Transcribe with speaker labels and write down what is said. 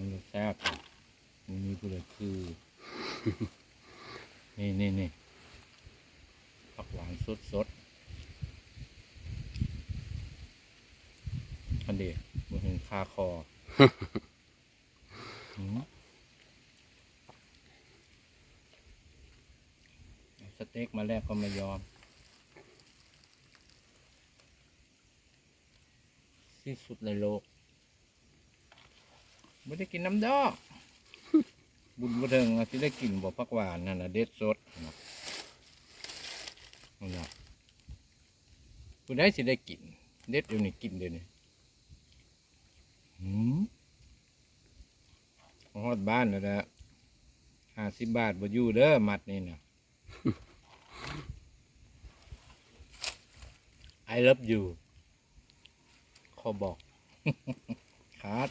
Speaker 1: มันก็แซ่บอะมันมีผู้ใดคือ นี่นี่นี่ผักหวานสดสดๆอันเดียวมันเห็นคาคอหืมเอาสเต็กมาแลกก็ไม่ยอม ที่สุดในโลก ไม่ได้กินน้ำดอก บุญบ่เทิงที่ได้กินบ่พักหวานนั่นนะเด็ดสดนะนั่นนะผู้ได้สิได้กิน เด็ดเดี๋ยวนี้กินเดี๋ยวนี้หืมฮอดบ้านแล้วนะห้าสิบบาทบ่อยู่เด้อมัดนี่นะ I love you ขอบอกขาด